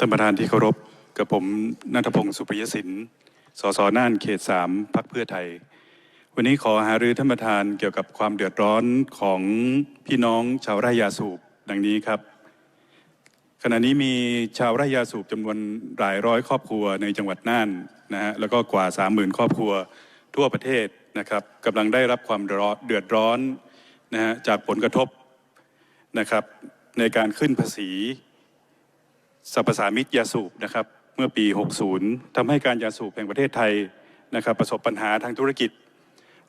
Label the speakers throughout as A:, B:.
A: ท่านประธานที่เคารพกับผมนัทพงศ์สุปริยสินสสน่านเขตสามพักเพื่อไทย วันนี้ขอหารือท่านประธานเกี่ยวกับความเดือดร้อนของพี่น้องชาวไร่ยาสูบดังนี้ครับ ขณะนี้มีชาวไร่ยาสูบจำนวนหลายร้อยครอบครัวในจังหวัดน่านนะฮะแล้วก็กว่า 30,000 ครอบครัวทั่วประเทศนะครับกำลังได้รับความเดือดร้อนนะฮะจากผลกระทบนะครับในการขึ้นภาษี สรรพสามิตยาสูบนะครับเมื่อปี 60ทำให้การยาสูบแห่งประเทศไทยนะครับประสบปัญหาทางธุรกิจ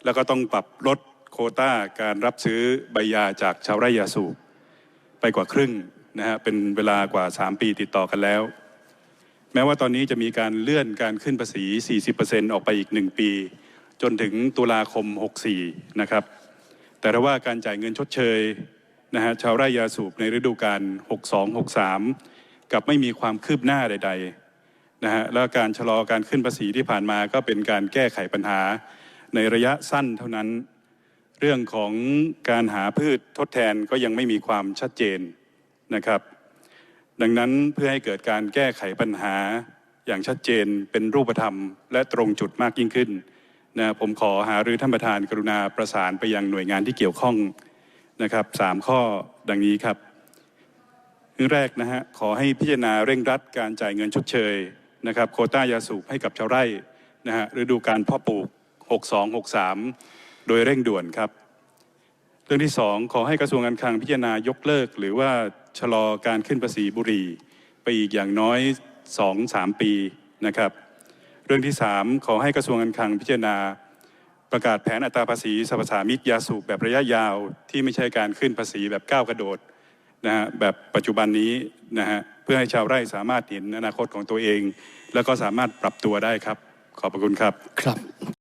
A: แล้วก็ต้องปรับลดโคต้าการรับซื้อใบยาจากชาวไร่ยาสูบไปกว่าครึ่งนะฮะเป็นเวลากว่า 3 ปีติดต่อกันแล้ว แม้ว่าตอนนี้จะมีการเลื่อนการขึ้นภาษี 40%ออกไปอีก 1 ปี จนถึงตุลาคม 64 นะครับ แต่ว่าการจ่ายเงินชดเชยนะฮะชาวไร่ยาสูบในฤดูกาล 62-63 กับไม่มีความคืบหน้าใด ๆนะฮะแล้วการชะลอการขึ้นภาษีที่ผ่านมาก็เป็นการแก้ไขปัญหาในระยะสั้นเท่านั้น เรื่องของการหาพืชทดแทนก็ยังไม่มีความชัดเจนนะครับ ดังนั้นเพื่อให้เกิดการแก้ไขปัญหาอย่างชัดเจนเป็นรูปธรรม และตรงจุดมากยิ่งขึ้นนะผมขอหารือท่านประธานกรุณาประสานไปยังหน่วยงานที่เกี่ยวข้องนะครับสามข้อดังนี้ครับ รื่องแรกนะฮะขอให้พิจารณาเร่งรัดการจ่ายเงินชดเชยนะครับโคต้ายาสูบให้กับชาวไร่นะฮะฤดูการเพาะปลูก 62-63 โดยเร่งด่วนครับ เรื่องที่สองขอให้กระทรวงการคลังพิจารณายกเลิก หรือว่าชะลอการขึ้นภาษีบุหรี่ไปอีกอย่างน้อย 2-3 ปีนะครับเรื่องที่สามขอให้กระทรวงการคลังพิจารณาประกาศแผนอัตราภาษีสรรพสามิตยาสูบแบบระยะยาว ที่ไม่ใช่การขึ้นภาษีแบบก้าวกระโดด นะฮะแบบปัจจุบันนี้นะฮะเพื่อให้ชาวไร่สามารถเห็นอนาคตของตัวเอง แล้วก็สามารถปรับตัวได้ครับ ขอบพระคุณครับ
B: ครับ